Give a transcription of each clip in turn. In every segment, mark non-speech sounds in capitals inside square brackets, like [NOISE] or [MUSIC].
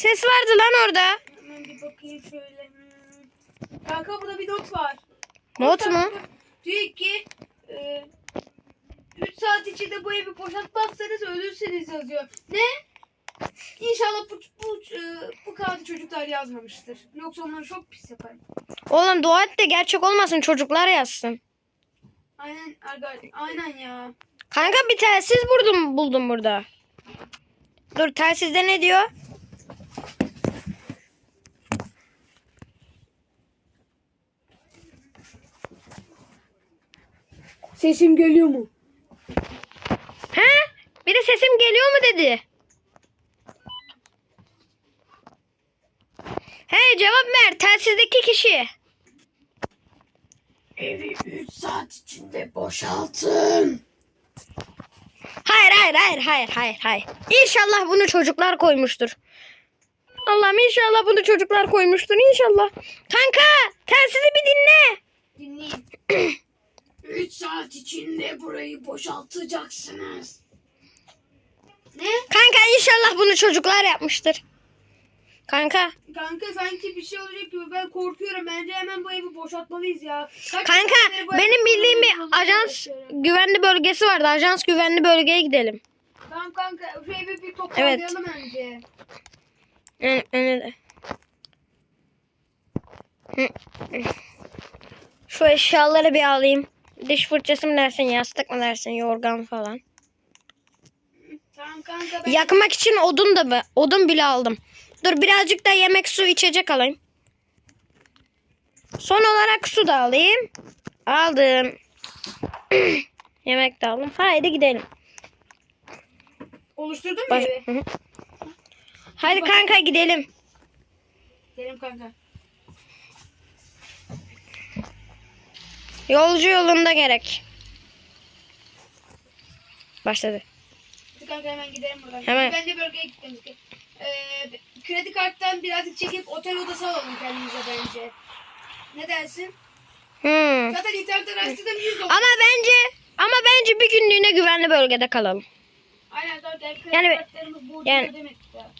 ses vardı lan orada. Hemen bir bakayım şöyle. Hmm. Kanka burada bir not var. Not mu? Diyor ki 3 saat içinde bu evi boşaltmazsanız ölürseniz yazıyor. Ne? İnşallah bu, bu, e, bu kağıdı çocuklar yazmamıştır. Yoksa onları çok pis yaparım. Oğlum dua et de gerçek olmasın çocuklar yazsın. Aynen. Aynen ya. Kanka bir telsiz buldum, buldum burada. Dur telsizde ne diyor? Sesim geliyor mu? He? Biri sesim geliyor mu dedi. He cevap ver telsizdeki kişi. Evi 3 saat içinde boşaltın. Hayır hayır hayır hayır hayır hayır. İnşallah bunu çocuklar koymuştur. Allah'ım inşallah bunu çocuklar koymuştur inşallah. Kanka telsizi bir dinle. Dinleyin. [CLEARS THROAT] 3 saat içinde burayı boşaltacaksınız. Ne? Kanka inşallah bunu çocuklar yapmıştır. Kanka. Kanka sanki bir şey olacak gibi ben korkuyorum. Bence hemen bu evi boşaltmalıyız ya. Kaç Kanka benim bildiğim bir ajans güvenli bölgesi vardı. Ajans güvenli bölgeye gidelim. Tamam kanka şu evi bir toparlayalım önce. Ön- öne de. Hı, hı. Şu eşyaları bir alayım. Diş fırçası mı dersin, yastık mı dersin, yorgan falan. Tamam kanka ben Yakmak için odun da mı? Odun bile aldım. Dur birazcık da yemek, su, içecek alayım. Son olarak su da alayım. Aldım. [CLEARS THROAT] yemek de aldım. Haydi gidelim. oluşturdun mu Baş- evi? Haydi kanka gidelim. Gidelim kanka. Yolcu yolunda gerek. Başladı. Kanka hemen gidelim buradan. Hemen. Bence bölgeye gitmemiz. Ee, kredi karttan birazcık çekip otel odası alalım kendimize bence. Ne dersin? Hmm. Zaten internetten araştırdım 100 dolar. Ama bence ama bence bir günlüğüne güvenli bölgede kalalım. Aynen zaten kredi Yani- kartlarımız bu yani- ödemedik daha.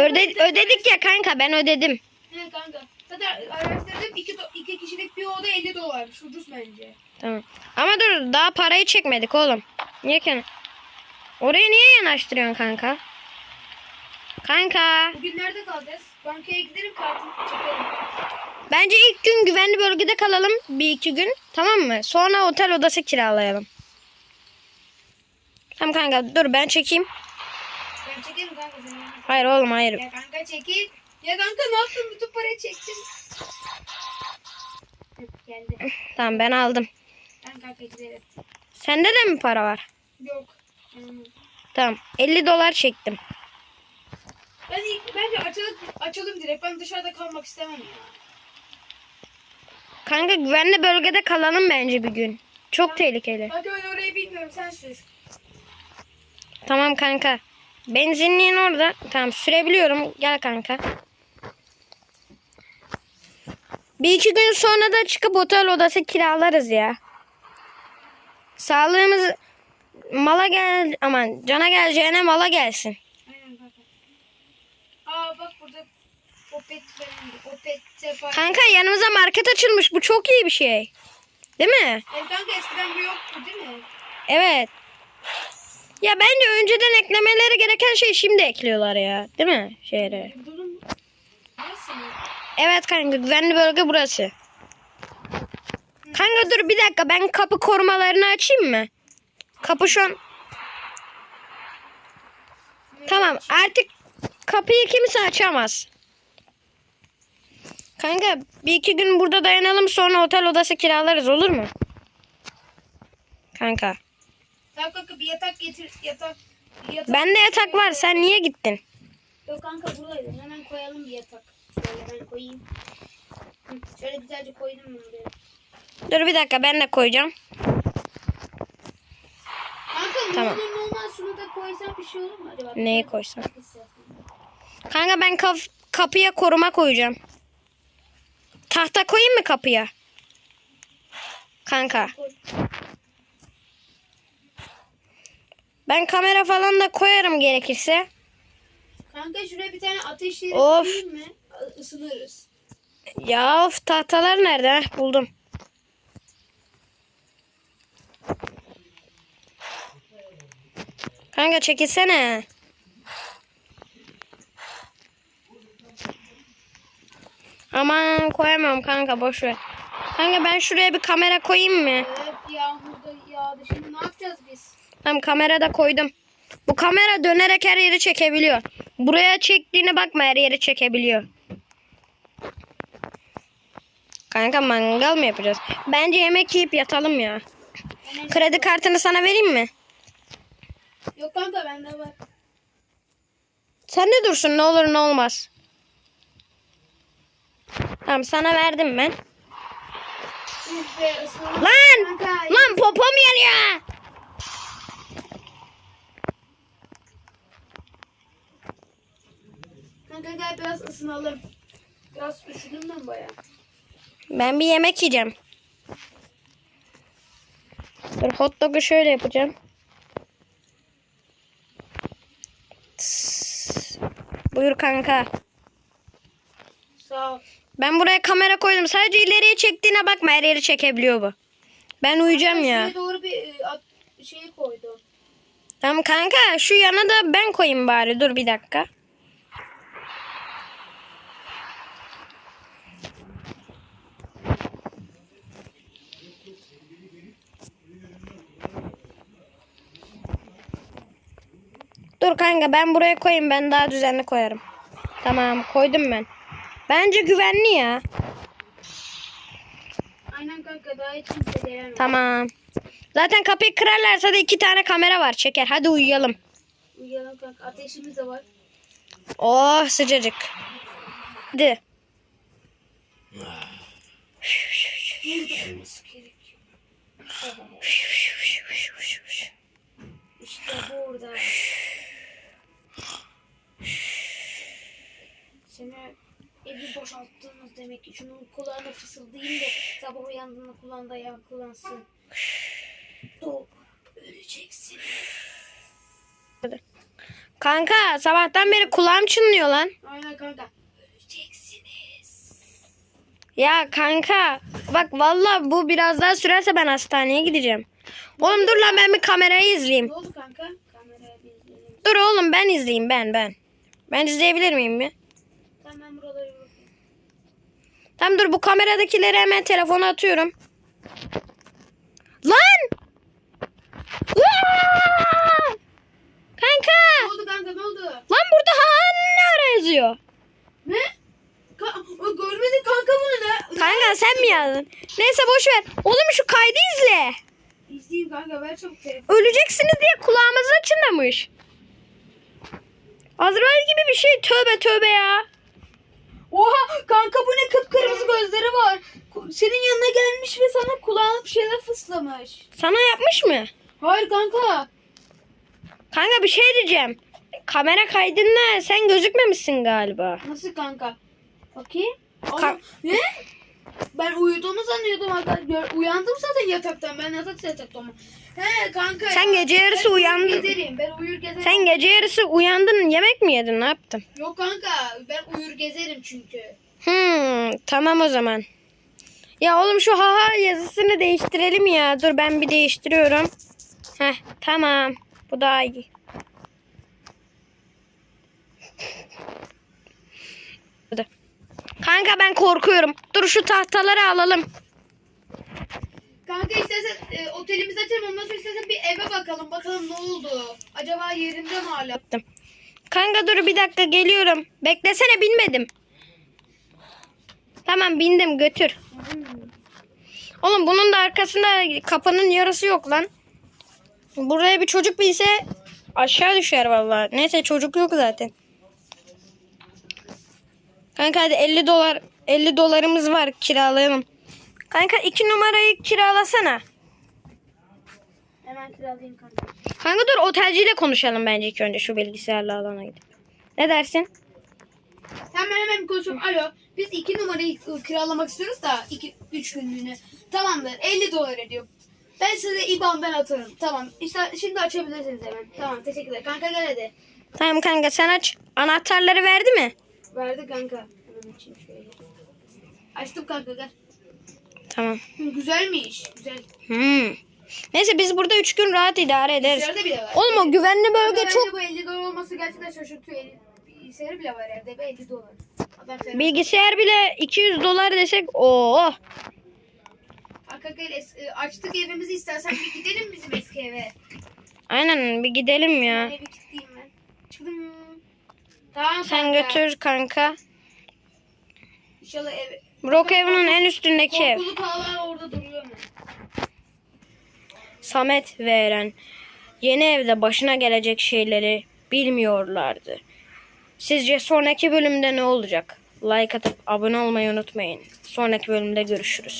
Öde, ödedik ya kanka ben ödedim. Ne kanka? Zaten araştırdım iki, iki kişilik bir oda 50 dolarmış. Ucuz bence. Tamam. Ama dur daha parayı çekmedik oğlum. Niye ki? Oraya niye yanaştırıyorsun kanka? Kanka. Bugün nerede kalacağız? Bankaya gidelim kartımı çekelim. Bence ilk gün güvenli bölgede kalalım. Bir iki gün. Tamam mı? Sonra otel odası kiralayalım. Tamam kanka dur ben çekeyim. Ben çekelim kanka. Hayır oğlum hayır. Ya kanka çekil. Ya kanka ne yaptın? Bütün parayı çektin. Hı, Geldi. Tamam ben aldım. Ben kanka gidelim. Sende de mi para var? Yok. Hmm. Tamam. 50 dolar çektim. Ben ilk, bence açalım, açalım direkt. Ben dışarıda kalmak istemem ya. Kanka güvenli bölgede kalalım bence bir gün. Çok tehlikeli. Hadi ben orayı bilmiyorum. Sen sür. Tamam kanka. Benzinliğin orada. Tamam sürebiliyorum. Gel kanka. Bir iki gün sonra da çıkıp otel odası kiralarız ya. Sağlığımız mala gel aman cana geleceğine mala gelsin. Aynen kanka. Aa bak burada Opet. Opet falan. Kanka yanımıza market açılmış. Bu çok iyi bir şey. Değil mi? Yani kanka eskiden bu yoktu değil mi? Evet. Ya bence önceden eklemeleri gereken şey şimdi ekliyorlar ya. Değil mi? Şehre. Bunun nasıl? Evet kanka güvenli bölge burası. Kanka dur bir dakika ben kapı korumalarını açayım mı? Kapı şu an... Tamam artık kapıyı kimse açamaz. Kanka bir iki gün burada dayanalım sonra otel odası kiralarız olur mu? Kanka. Tamam kanka bir yatak getir. Yatak. yatak. Bende yatak var sen niye gittin? Yok kanka buradaydı. Hemen koyalım bir yatak. Şöyle ben koyayım. Şöyle güzelce koydum bunu buraya. Dur bir dakika ben de koyacağım. Kanka Tamam. ne olmaz şunu da koysam bir şey olur mu acaba? Neyi koysam? Kanka ben kaf- kapıya koruma koyacağım. Tahta koyayım mı kapıya? Kanka. Ben kamera falan da koyarım gerekirse. Kanka şuraya bir tane ateş yeri Of. koyayım mı? Isınırız. Ya of tahtalar nerede? Heh, buldum. Kanka çekilsene. Aman koyamıyorum kanka boş ver. Kanka ben şuraya bir kamera koyayım mı? Evet yağmurda yağdı. Şimdi ne yapacağız biz? Tamam kamerada koydum. Bu kamera dönerek her yeri çekebiliyor. Buraya çektiğine bakma her yeri çekebiliyor. Kanka mangal mı yapacağız? Bence yemek yiyip yatalım ya. Kredi kartını sana vereyim mi? Yok kanka bende var. Sen de dursun ne olur ne olmaz. Tamam sana verdim ben. Lan! Lan popom yanıyor. kanka gel biraz ısınalım. Biraz üşüdüm ben baya. Ben bir yemek yiyeceğim. Dur hot dog'u şöyle yapacağım. Tıs. Buyur kanka. Sağ ol. Ben buraya kamera koydum. Sadece ileriye çektiğine bakma. Her yeri çekebiliyor bu. Ben uyuyacağım ya. Şuraya doğru bir e, at, şey koydum. Tamam kanka şu yana da ben koyayım bari. Dur bir dakika. Dur kanka ben buraya koyayım. Ben daha düzenli koyarım. Tamam koydum ben. Bence güvenli ya. Aynen kanka daha hiç kimse gelemez. Tamam. Zaten kapıyı kırarlarsa da iki tane kamera var. Çeker. Hadi uyuyalım. Uyuyalım kanka. Ateşimiz de var. Oh sıcacık. Hadi. İşte burada. Seni evi boşalttığımız demek ki şunun kulağına fısıldayayım da sabah uyandığında kulağında yankılansın. Doğup öleceksin. Kanka sabahtan beri kulağım çınlıyor lan. Aynen kanka. Öleceksiniz. Ya kanka bak valla bu biraz daha sürerse ben hastaneye gideceğim. Oğlum dur lan ben bir kamerayı izleyeyim. Ne oldu kanka? Kameraya bir izleyelim. Dur oğlum ben izleyeyim ben ben. Ben izleyebilir miyim bir? Tamam ben buraları bir bakayım. Tamam dur bu kameradakileri hemen telefona atıyorum. Lan! Aa! Kanka! Ne oldu kanka ne oldu? Lan burada Han ne ara yazıyor? Ne? Ka görmedin kanka bunu ne? Kanka sen mi yazdın? Neyse boş ver. Oğlum şu kaydı izle. İzleyeyim kanka ver çabuk telefonu. Öleceksiniz diye kulağımızı çınlamış. Azrail gibi bir şey. Tövbe tövbe ya. Oha kanka bu ne kıpkırmızı gözleri var. Senin yanına gelmiş ve sana kulağına bir şeyler fıslamış. Sana yapmış mı? Hayır kanka. Kanka bir şey diyeceğim. Kamera kaydında sen gözükmemişsin galiba. Nasıl kanka? Bakayım. Ka- ne? Ben uyuduğumu sanıyordum hatta. Uyandım zaten yataktan. Ben yatak yataktan. He kanka. Sen gece yarısı Ben uyur uyandın. Gezerim. Ben uyur gezerim. Sen gece yarısı uyandın yemek mi yedin ne yaptın? Yok kanka. Ben uyur gezerim çünkü. Hmm, tamam o zaman. Ya oğlum şu haha yazısını değiştirelim ya. Dur ben bir değiştiriyorum. Heh tamam. Bu daha iyi. Hadi. Kanka ben korkuyorum. Dur şu tahtaları alalım. Kanka istersen e, otelimizi açalım. Ondan sonra istersen bir eve bakalım. Bakalım ne oldu. Acaba yerinde mi hala? Kanka dur bir dakika geliyorum. Beklesene binmedim. Tamam bindim götür. Oğlum bunun da arkasında kapının yarısı yok lan. Buraya bir çocuk binse aşağı düşer vallahi. Neyse çocuk yok zaten. Kanka hadi 50 dolar 50 dolarımız var kiralayalım. Kanka iki numarayı kiralasana. Hemen kiralayayım kanka. Kanka dur otelciyle konuşalım bence ilk önce şu bilgisayarla alana gidip. Ne dersin? Hemen hemen konuşalım. Alo. Biz iki numarayı e, kiralamak istiyoruz da iki, üç günlüğüne. Tamamdır. 50 dolar ediyor. Ben size IBAN'dan atarım. Tamam. İşte şimdi açabilirsiniz hemen. Tamam teşekkürler. Kanka gel hadi. Tamam kanka sen aç. Anahtarları verdi mi? Verdi kanka. Hemen açayım şöyle. Açtım kanka gel. Tamam. Güzelmiş. Güzel. Hmm. Neyse biz burada 3 gün rahat idare ederiz. Bilgisayarda bile var. Oğlum o güvenli bölge Kanka çok Bu 50 dolar olması gerçekten şaşırtıyor. El- Bilgisayarı bile var evde ve 50 dolar. Adam sen bilgisayar bile 200 dolar desek oo. Es- e, açtık evimizi istersen bir gidelim bizim eski eve. Aynen bir gidelim ya. evi kilitleyeyim ben. Çıktım. Tamam Sen kanka. götür kanka. İnşallah ev. Brookhaven'ın en üstündeki ev. Korkulu orada duruyor mu? Samet ve Eren yeni evde başına gelecek şeyleri bilmiyorlardı. Sizce sonraki bölümde ne olacak? Like atıp abone olmayı unutmayın. Sonraki bölümde görüşürüz.